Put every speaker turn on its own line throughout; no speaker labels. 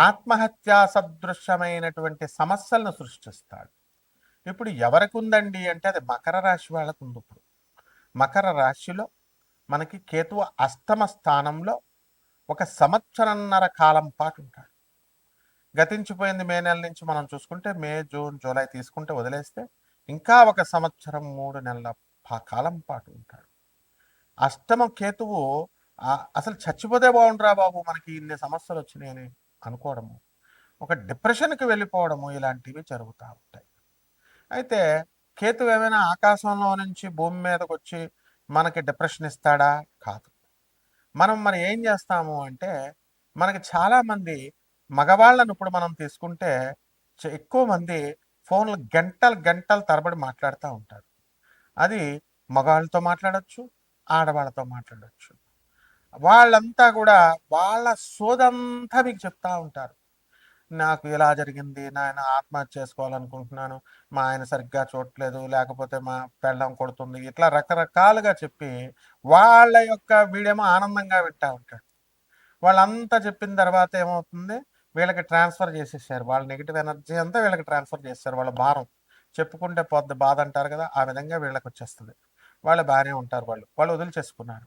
ఆత్మహత్యా సదృశ్యమైనటువంటి సమస్యలను సృష్టిస్తాడు. ఇప్పుడు ఎవరికి ఉందండి అంటే అది మకర రాశి వాళ్ళకు ఉంది ఇప్పుడు. మకర రాశిలో మనకి కేతువు అష్టమ స్థానంలో ఒక సంవత్సరన్నర కాలం పాటు ఉంటాడు గతించిపోయింది మే నెల నుంచి మనం చూసుకుంటే మే జూన్ జూలై తీసుకుంటే వదిలేస్తే ఇంకా ఒక సంవత్సరం మూడు నెలల కాలం పాటు ఉంటాడు అష్టమ కేతువు అసలు చచ్చిపోతే బాగుండరా బాబు మనకి ఇన్ని సమస్యలు వచ్చినాయని అనుకోవడము. ఒక డిప్రెషన్కి వెళ్ళిపోవడము ఇలాంటివి జరుగుతూ ఉంటాయి. అయితే కేతు ఏమైనా ఆకాశంలో నుంచి భూమి మీదకి వచ్చి మనకి డిప్రెషన్ ఇస్తాడా? కాదు. మనం మరి ఏం చేస్తాము అంటే మనకి చాలామంది మగవాళ్ళను ఇప్పుడు మనం తీసుకుంటే ఎక్కువ మంది ఫోన్లు గంటలు గంటలు తరబడి మాట్లాడుతూ ఉంటారు. అది మగవాళ్ళతో మాట్లాడచ్చు ఆడవాళ్ళతో మాట్లాడొచ్చు. వాళ్ళంతా కూడా వాళ్ళ సోదంతా మీకు చెప్తా ఉంటారు. నాకు ఇలా జరిగింది నాయన ఆత్మహత్య చేసుకోవాలనుకుంటున్నాను మా ఆయన సరిగ్గా చూడట్లేదు లేకపోతే మా పెళ్ళం కొడుతుంది ఇట్లా రకరకాలుగా చెప్పి వాళ్ళ యొక్క వీడేమో ఆనందంగా వింటా ఉంటాడు. వాళ్ళంతా చెప్పిన తర్వాత ఏమవుతుంది? వీళ్ళకి ట్రాన్స్ఫర్ చేసేసారు. వాళ్ళ నెగిటివ్ ఎనర్జీ అంతా వీళ్ళకి ట్రాన్స్ఫర్ చేస్తారు వాళ్ళ భారం చెప్పుకుంటే పొద్దు బాధ అంటారు కదా ఆ విధంగా వీళ్ళకి వచ్చేస్తుంది వాళ్ళు బాగానే ఉంటారు వాళ్ళు వాళ్ళు వదిలి చేసుకున్నారు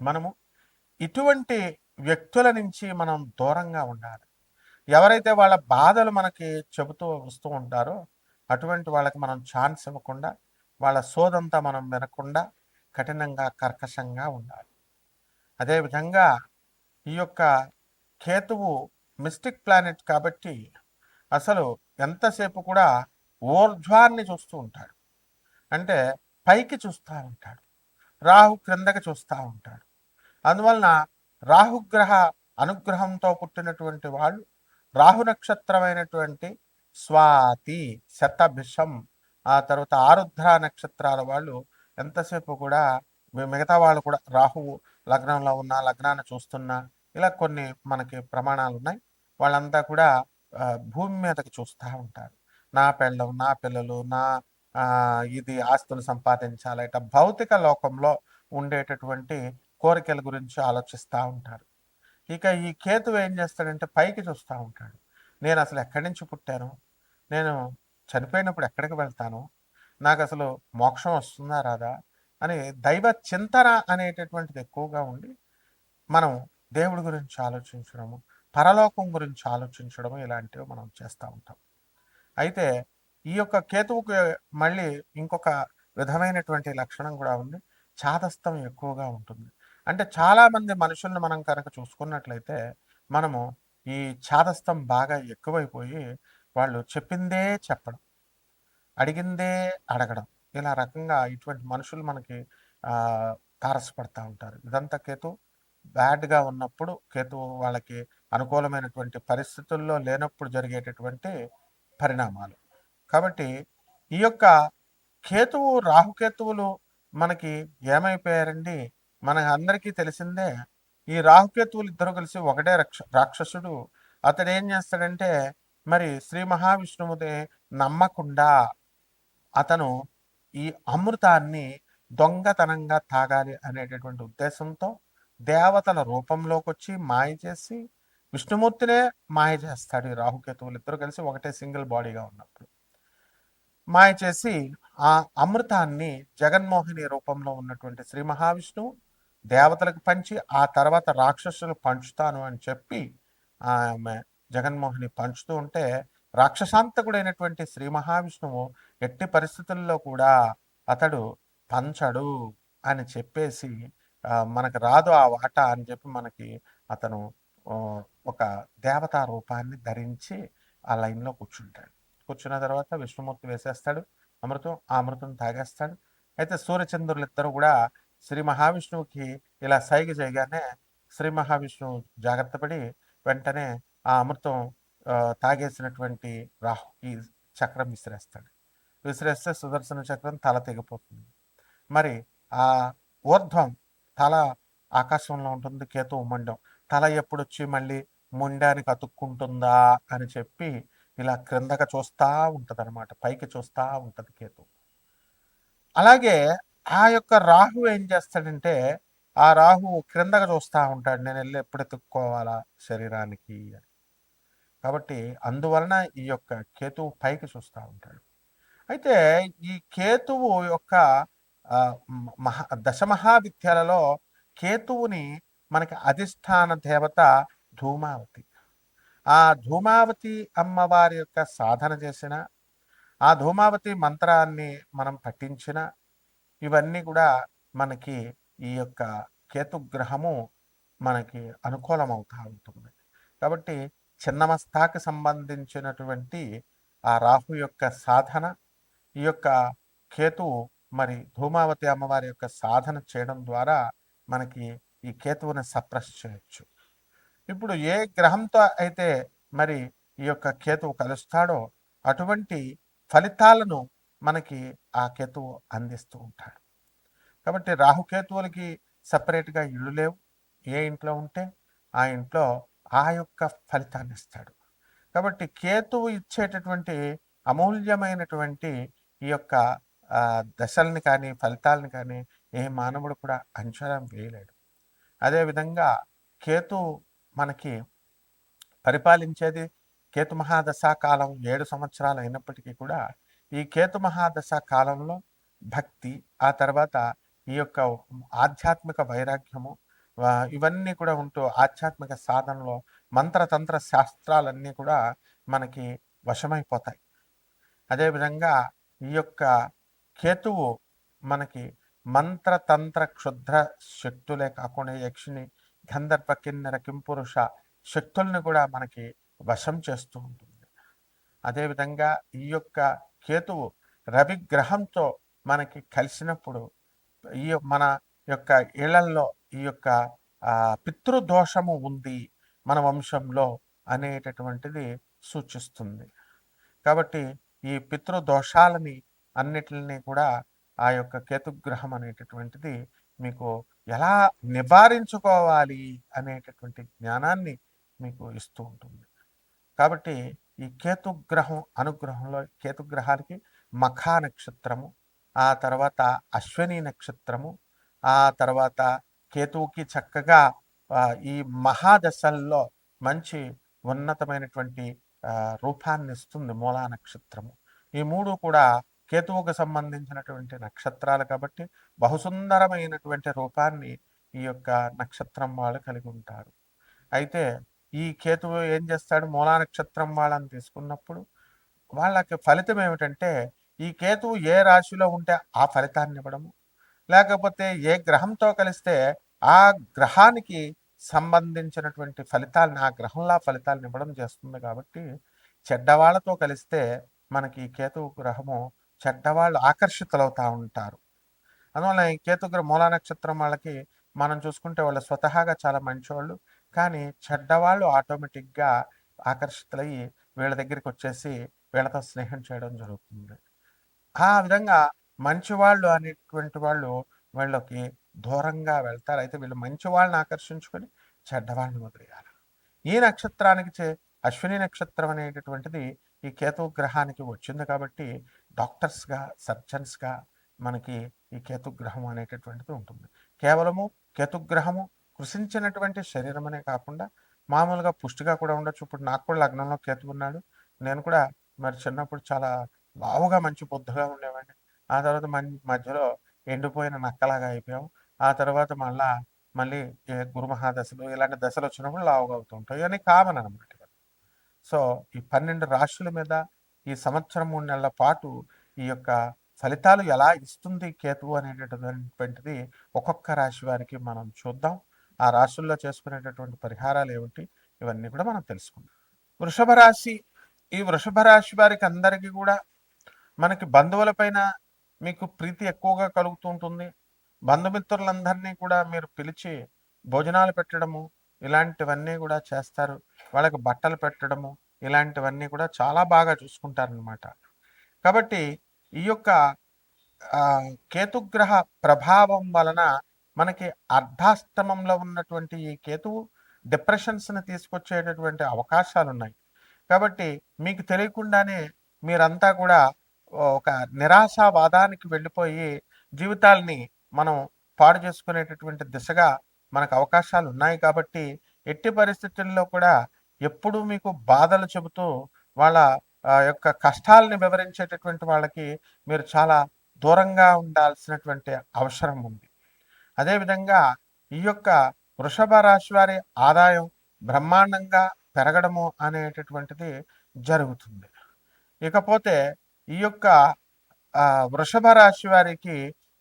మనము ఇటువంటి వ్యక్తుల నుంచి మనం దూరంగా ఉండాలి. ఎవరైతే వాళ్ళ బాధలు మనకి చెబుతూ వస్తూ ఉంటారో అటువంటి వాళ్ళకి మనం ఛాన్స్ ఇవ్వకుండా వాళ్ళ సోదంతా మనం వినకుండా కఠినంగా కర్కశంగా ఉండాలి. అదేవిధంగా ఈ యొక్క కేతువు మిస్టిక్ ప్లానెట్ కాబట్టి అసలు ఎంతసేపు కూడా ఊర్ధ్వాన్ని చూస్తూ ఉంటాడు. అంటే పైకి చూస్తూ ఉంటాడు. రాహు క్రిందకి చూస్తూ ఉంటాడు. అందువలన రాహుగ్రహ అనుగ్రహంతో పుట్టినటువంటి వాళ్ళు రాహు నక్షత్రమైనటువంటి స్వాతి శతభిషం ఆ తర్వాత ఆరుద్ర నక్షత్రాల వాళ్ళు ఎంతసేపు కూడా మిగతా వాళ్ళు కూడా రాహువు లగ్నంలో ఉన్న లగ్నాన్ని చూస్తున్నా ఇలా కొన్ని మనకి ప్రమాణాలు ఉన్నాయి. వాళ్ళంతా కూడా భూమి మీదకి చూస్తూ ఉంటారు. నా పెళ్ళం నా పిల్లలు నా ఇది ఆస్తులు సంపాదించాలి ఇట్లా భౌతిక లోకంలో ఉండేటటువంటి కోరికల గురించి ఆలోచిస్తూ ఉంటారు ఇక ఈ కేతువు ఏం చేస్తాడంటే పైకి చూస్తూ ఉంటాడు. నేను అసలు ఎక్కడి నుంచి పుట్టాను? నేను చనిపోయినప్పుడు ఎక్కడికి వెళ్తాను? నాకు అసలు మోక్షం వస్తుందా రాదా? అని దైవ చింతన అనేటటువంటిది ఎక్కువగా ఉండి మనం దేవుడి గురించి ఆలోచించడము పరలోకం గురించి ఆలోచించడము ఇలాంటివి మనం చేస్తూ ఉంటాం. అయితే ఈ యొక్క కేతువుకి మళ్ళీ ఇంకొక విధమైనటువంటి లక్షణం కూడా ఉంది. చాదస్తం ఎక్కువగా ఉంటుంది. అంటే చాలామంది మనుషులను మనుషుల్ని మనం కనుక చూసుకున్నట్లయితే మనము ఈ చాదస్తం బాగా ఎక్కువైపోయి వాళ్ళు చెప్పిందే చెప్పడం అడిగిందే అడగడం ఇలా రకంగా ఇటువంటి మనుషులు మనకి తారసపడతా ఉంటారు. ఇదంతా కేతు బ్యాడ్గా ఉన్నప్పుడు కేతు వాళ్ళకి అనుకూలమైనటువంటి పరిస్థితుల్లో లేనప్పుడు జరిగేటటువంటి పరిణామాలు. కాబట్టి ఈ యొక్క కేతువు రాహుకేతువులు మనకి ఏమైపోయారండి? మన అందరికీ తెలిసిందే ఈ రాహుకేతువులు ఇద్దరు కలిసి ఒకటే రక్ష రాక్షసుడు. అతడు ఏం చేస్తాడంటే మరి శ్రీ మహావిష్ణువుని నమ్మకుండా అతను ఈ అమృతాన్ని దొంగతనంగా తాగాలి అనేటటువంటి ఉద్దేశంతో దేవతల రూపంలోకి వచ్చి మాయ చేసి విష్ణుమూర్తినే మాయ చేస్తాడు ఈ రాహుకేతువులు ఇద్దరు కలిసి ఒకటే సింగిల్ బాడీగా ఉన్నప్పుడు. మాయ చేసి ఆ అమృతాన్ని జగన్మోహిని రూపంలో ఉన్నటువంటి శ్రీ మహావిష్ణువు దేవతలకు పంచి ఆ తర్వాత రాక్షసులు పంచుతాను అని చెప్పి ఆమె జగన్మోహిని పంచుతూ ఉంటే రాక్షసాంతకుడైనటువంటి శ్రీ మహావిష్ణువు ఎట్టి పరిస్థితుల్లో కూడా అతడు పంచడు అని చెప్పేసి మనకు రాదు ఆ వాట అని చెప్పి మనకి అతను ఒక దేవతా రూపాన్ని ధరించి ఆ లైన్లో కూర్చుంటాడు. కూర్చున్న తర్వాత విష్ణుమూర్తి వేసేస్తాడు అమృతం ఆ అమృతం తాగేస్తాడు. అయితే సూర్యచంద్రులు ఇద్దరు కూడా శ్రీ మహావిష్ణువుకి ఇలా సైగ చేయగానే శ్రీ మహావిష్ణువు జాగ్రత్త పడి వెంటనే ఆ అమృతం తాగేసినటువంటి రాహుకి చక్రం విసిరేస్తాడు. విసిరేస్తే సుదర్శన చక్రం తల తెగిపోతుంది. మరి ఆ ఊర్ధ్వం తల ఆకాశంలో ఉంటుంది కేతు మండం తల ఎప్పుడు వచ్చి మళ్ళీ ముండానికి అతుక్కుంటుందా అని చెప్పి ఇలా క్రిందక చూస్తూ ఉంటుంది అనమాట పైకి చూస్తూ ఉంటుంది కేతు. అలాగే ఆ యొక్క రాహు ఏం చేస్తాడంటే ఆ రాహు క్రిందగా చూస్తూ ఉంటాడు నేను వెళ్ళి ఎప్పుడు ఎత్తుక్కోవాలా శరీరానికి అని. కాబట్టి అందువలన ఈ యొక్క కేతువు పైకి చూస్తూ ఉంటాడు. అయితే ఈ కేతువు యొక్క మహా దశమహావిద్యాలలో కేతువుని మనకి అధిష్టాన దేవత ధూమావతి. ఆ ధూమావతి అమ్మవారి యొక్క సాధన చేసిన ఆ ధూమావతి మంత్రాన్ని మనం పఠించిన ఇవన్నీ కూడా మనకి ఈ యొక్క కేతుగ్రహము మనకి అనుకూలమవుతూ ఉంటుంది. కాబట్టి చిన్నమస్తాకి సంబంధించినటువంటి ఆ రాహు యొక్క సాధన ఈ యొక్క కేతువు మరి ధూమావతి అమ్మవారి యొక్క సాధన చేయడం ద్వారా మనకి ఈ కేతువుని సప్రెస్ చేయొచ్చు. ఇప్పుడు ఏ గ్రహంతో అయితే మరి ఈ యొక్క కేతువు కలుస్తాడో అటువంటి ఫలితాలను మనకి ఆ కేతువు అందిస్తూ ఉంటాడు. కాబట్టి రాహుకేతువులకి సపరేట్గా ఇళ్ళు లేవు. ఏ ఇంట్లో ఉంటే ఆ ఇంట్లో ఆ యొక్క ఫలితాన్ని ఇస్తాడు. కాబట్టి కేతువు ఇచ్చేటటువంటి అమూల్యమైనటువంటి ఈ యొక్క దశల్ని కానీ ఫలితాలని కానీ ఏ మానవుడు కూడా అంచనా వేయలేడు. అదేవిధంగా కేతు మనకి పరిపాలించేది కేతు మహాదశ కాలం ఏడు సంవత్సరాలు అయినప్పటికీ కూడా ఈ కేతు మహాదశ కాలంలో భక్తి ఆ తర్వాత ఈ యొక్క ఆధ్యాత్మిక వైరాగ్యము ఇవన్నీ కూడా ఉంటూ ఆధ్యాత్మిక సాధనలో మంత్రతంత్ర శాస్త్రాలన్నీ కూడా మనకి వశమైపోతాయి. అదేవిధంగా ఈ యొక్క కేతువు మనకి మంత్రతంత్ర క్షుద్ర శక్తులే కాకుండా యక్షిని గంధర్వ కిన్నెర కింపురుష శక్తుల్ని కూడా మనకి వశం చేస్తూ ఉంటుంది. అదేవిధంగా ఈ యొక్క కేతువు రవి గ్రహంతో మనకి కలిసినప్పుడు ఈ మన యొక్క ఇళ్ళల్లో ఈ యొక్క పితృదోషము ఉంది మన వంశంలో అనేటటువంటిది సూచిస్తుంది. కాబట్టి ఈ పితృదోషాలని అన్నిటిని కూడా ఆ యొక్క కేతుగ్రహం అనేటటువంటిది మీకు ఎలా నివారించుకోవాలి అనేటటువంటి జ్ఞానాన్ని మీకు ఇస్తూ ఉంటుంది. కాబట్టి ఈ కేతుగ్రహం అనుగ్రహంలో కేతుగ్రహాలకి మఖా నక్షత్రము ఆ తర్వాత అశ్వని నక్షత్రము ఆ తర్వాత కేతువుకి చక్కగా ఈ మహాదశల్లో మంచి ఉన్నతమైనటువంటి రూపాన్ని ఇస్తుంది మూలా నక్షత్రము. ఈ మూడు కూడా కేతువుకు సంబంధించినటువంటి నక్షత్రాలు కాబట్టి బహుసుందరమైనటువంటి రూపాన్ని ఈ యొక్క నక్షత్రం వాళ్ళు కలిగి ఉంటారు. అయితే ఈ కేతువు ఏం చేస్తాడు? మూలా నక్షత్రం వాళ్ళని తీసుకున్నప్పుడు వాళ్ళకి ఫలితం ఏమిటంటే ఈ కేతువు ఏ రాశిలో ఉంటే ఆ ఫలితాన్ని ఇవ్వడము. లేకపోతే ఏ గ్రహంతో కలిస్తే ఆ గ్రహానికి సంబంధించినటువంటి ఫలితాలను ఆ గ్రహంలా ఫలితాలను ఇవ్వడం చేస్తుంది కాబట్టి చెడ్డవాళ్ళతో కలిస్తే మనకి కేతు గ్రహము చెడ్డవాళ్ళు ఆకర్షితులవుతూ ఉంటారు. అందువల్ల ఈ కేతుగ్రహ మూలా నక్షత్రం వాళ్ళకి మనం చూసుకుంటే వాళ్ళు స్వతహాగా చాలా మంచివాళ్ళు కానీ చెడ్డవాళ్ళు ఆటోమేటిక్గా ఆకర్షితులయ్యి వీళ్ళ దగ్గరికి వచ్చేసి వీళ్ళతో స్నేహం చేయడం జరుగుతుంది. ఆ విధంగా మంచివాళ్ళు అనేటువంటి వాళ్ళు వీళ్ళకి దూరంగా వెళ్తారు. అయితే వీళ్ళు మంచి వాళ్ళని ఆకర్షించుకొని చెడ్డవాళ్ళని వదిలేయాలి. ఈ నక్షత్రానికి చే అశ్విని నక్షత్రం అనేటటువంటిది ఈ కేతు గ్రహానికి వచ్చింది కాబట్టి డాక్టర్స్గా సర్జన్స్గా మనకి ఈ కేతుగ్రహం అనేటటువంటిది ఉంటుంది. కేవలము కేతుగ్రహము కృషించినటువంటి శరీరం అనే కాకుండా మామూలుగా పుష్టిగా కూడా ఉండొచ్చు. ఇప్పుడు నాకు కూడా లగ్నంలో కేతు ఉన్నాడు. నేను కూడా మరి చిన్నప్పుడు చాలా లావుగా మంచి బుద్ధగా ఉండేవాడిని. ఆ తర్వాత మధ్యలో ఎండిపోయిన నక్కలాగా అయిపోయాం. ఆ తర్వాత మళ్ళా మళ్ళీ ఏ గురుమహాదశలు ఇలాంటి దశలు వచ్చినప్పుడు లావుగా అవుతుంటాయి ఇవన్నీ కామన్ అనమాట సో ఈ పన్నెండు రాశుల మీద ఈ సంవత్సరం మూడు నెలల పాటు ఈ యొక్క ఫలితాలు ఎలా ఇస్తుంది కేతువు అనేటటువంటిది ఒక్కొక్క రాశి వారికి మనం చూద్దాం. ఆ రాశుల్లో చేసుకునేటటువంటి పరిహారాలు ఏమిటి? ఇవన్నీ కూడా మనం తెలుసుకుందాం. వృషభ రాశి ఈ వృషభ రాశి వారికి అందరికీ కూడా మనకి బంధువులపైన మీకు ప్రీతి ఎక్కువగా కలుగుతూ ఉంటుంది. బంధుమిత్రులందరినీ కూడా మీరు పిలిచి భోజనాలు పెట్టడము ఇలాంటివన్నీ కూడా చేస్తారు. వాళ్ళకి బట్టలు పెట్టడము ఇలాంటివన్నీ కూడా చాలా బాగా చూసుకుంటారనమాట కాబట్టి ఈ యొక్క కేతుగ్రహ ప్రభావం వలన మనకి అర్ధాష్టమంలో ఉన్నటువంటి ఈ కేతువు డిప్రెషన్స్ని తీసుకొచ్చేటటువంటి అవకాశాలు ఉన్నాయి కాబట్టి మీకు తెలియకుండానే మీరంతా కూడా ఒక నిరాశావాదానికి వెళ్ళిపోయి జీవితాల్ని మనం పాడు చేసుకునేటటువంటి దిశగా మనకు అవకాశాలు ఉన్నాయి కాబట్టి ఎట్టి పరిస్థితుల్లో కూడా ఎప్పుడూ మీకు బాధలు చెబుతూ వాళ్ళ యొక్క కష్టాలని వివరించేటటువంటి వాళ్ళకి మీరు చాలా దూరంగా ఉండాల్సినటువంటి అవసరం ఉంది. అదేవిధంగా ఈ యొక్క వృషభ రాశి వారి ఆదాయం బ్రహ్మాండంగా పెరగడము అనేటటువంటిది జరుగుతుంది. ఇకపోతే ఈ యొక్క వృషభ రాశి వారికి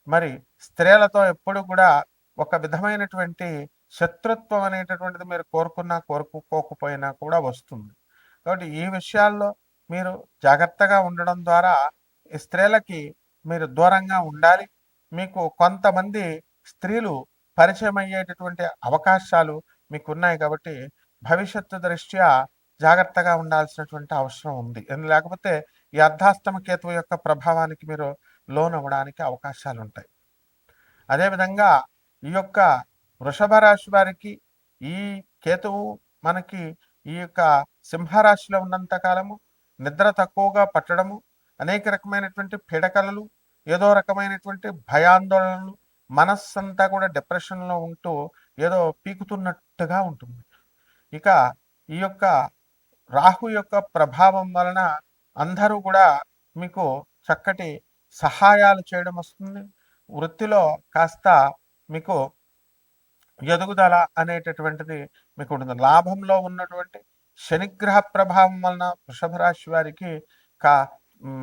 మరి స్త్రీలతో ఎప్పుడు కూడా ఒక విధమైనటువంటి శత్రుత్వం అనేటటువంటిది మీరు కోరుకున్నా కోరుకోకపోయినా కూడా వస్తుంది. కాబట్టి ఈ విషయాల్లో మీరు జాగ్రత్తగా ఉండడం ద్వారా ఈ స్త్రీలకి మీరు దూరంగా ఉండాలి. మీకు కొంతమంది స్త్రీలు పరిచయం అయ్యేటటువంటి అవకాశాలు మీకు ఉన్నాయి కాబట్టి భవిష్యత్తు దృష్ట్యా జాగ్రత్తగా ఉండాల్సినటువంటి అవసరం ఉంది. లేకపోతే ఈ అర్ధాస్తమ కేతువు యొక్క ప్రభావానికి మీరు లోన్ అవ్వడానికి అవకాశాలు ఉంటాయి అదేవిధంగా ఈ యొక్క వృషభ రాశి వారికి ఈ కేతువు మనకి ఈ యొక్క సింహరాశిలో ఉన్నంత కాలము నిద్ర తక్కువగా పట్టడము అనేక రకమైనటువంటి పీడకలలు ఏదో రకమైనటువంటి భయాందోళనలు మనస్సంతా కూడా డిప్రెషన్లో ఉంటూ ఏదో పీకుతున్నట్టుగా ఉంటుంది. ఇక ఈ యొక్క రాహు యొక్క ప్రభావం వలన అందరూ కూడా మీకు చక్కటి సహాయాలు చేయడం వస్తుంది. వృత్తిలో కాస్త మీకు ఎదుగుదల అనేటటువంటిది మీకు ఉంటుంది లాభంలో ఉన్నటువంటి శనిగ్రహ ప్రభావం వలన వృషభ రాశి వారికి కా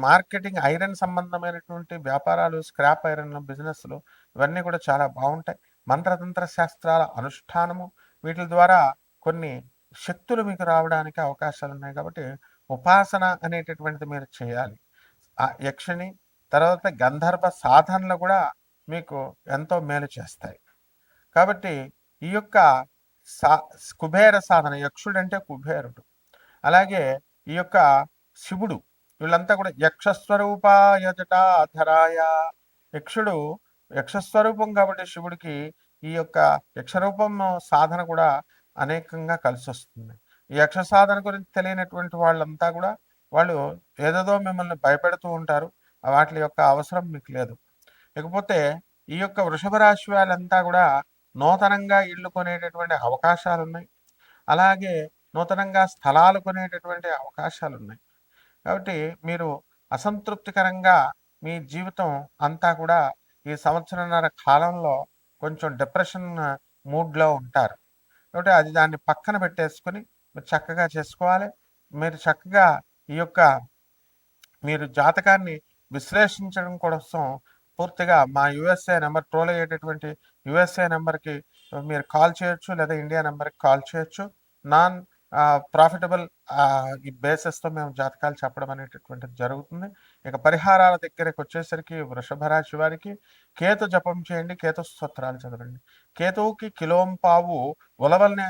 మార్కెటింగ్ ఐరన్ సంబంధమైనటువంటి వ్యాపారాలు స్క్రాప్ ఐరన్లు బిజినెస్లు ఇవన్నీ కూడా చాలా బాగుంటాయి. మంత్రతంత్ర శాస్త్రాల అనుష్ఠానము వీటి ద్వారా కొన్ని శక్తులు మీకు రావడానికి అవకాశాలు ఉన్నాయి కాబట్టి ఉపాసన అనేటటువంటిది మీరు చేయాలి. ఆ యక్షిణి తర్వాత గంధర్వ సాధనలు కూడా మీకు ఎంతో మేలు చేస్తాయి. కాబట్టి ఈ యొక్క సా కుబేర సాధన యక్షుడు అంటే కుబేరుడు. అలాగే ఈ యొక్క శివుడు వీళ్ళంతా కూడా యక్షస్వరూపాయ జటాధరాయ. యక్షుడు యక్షస్వరూపం కాబట్టి శివుడికి ఈ యొక్క యక్షరూపం సాధన కూడా అనేకంగా కలిసి వస్తుంది ఈ యక్ష సాధన గురించి తెలియనటువంటి వాళ్ళంతా కూడా వాళ్ళు ఏదేదో మిమ్మల్ని భయపెడుతూ ఉంటారు. వాటి యొక్క అవసరం మీకు లేదు. ఇకపోతే ఈ యొక్క వృషభ రాశి వాళ్ళంతా కూడా నూతనంగా ఇళ్ళు కొనేటటువంటి అవకాశాలు ఉన్నాయి అలాగే నూతనంగా స్థలాలు కొనేటటువంటి అవకాశాలు ఉన్నాయి కాబట్టి మీరు అసంతృప్తికరంగా మీ జీవితం అంతా కూడా ఈ సంవత్సరంన్నర కాలంలో కొంచెం డిప్రెషన్ మూడ్లో ఉంటారు. కాబట్టి అది దాన్ని పక్కన పెట్టేసుకొని మీరు చక్కగా చేసుకోవాలి. మీరు చక్కగా ఈ యొక్క మీరు జాతకాన్ని విశ్లేషించడం కోసం పూర్తిగా మా యుఎస్ఏ నెంబర్ ట్రోల్ అయ్యేటటువంటి యుఎస్ఏ నెంబర్కి మీరు కాల్ చేయొచ్చు లేదా ఇండియా నెంబర్కి కాల్ చేయొచ్చు. నాన్ ప్రాఫిటబుల్ ఈ బేసెస్తో మేము జాతకాలు చెప్పడం అనేటటువంటిది జరుగుతుంది. ఇక పరిహారాల దగ్గరకు వచ్చేసరికి వృషభ రాశి వారికి కేతు జపం చేయండి కేతు స్తోత్రాలు చదవండి. కేతువుకి కిలోంపావు ఉలవల్నే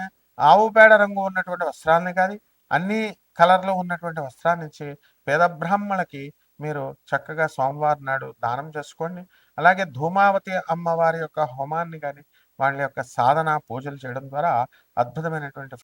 ఆవు పేడ రంగు ఉన్నటువంటి వస్త్రాలని కానీ అన్ని కలర్లో ఉన్నటువంటి వస్త్రాన్ని ఇచ్చి పేద బ్రాహ్మణులకి మీరు చక్కగా సోమవారం నాడు దానం చేసుకోండి. అలాగే ధూమావతి అమ్మవారి యొక్క హోమాన్ని కానీ వాళ్ళ యొక్క సాధన పూజలు చేయడం ద్వారా అద్భుతమైనటువంటి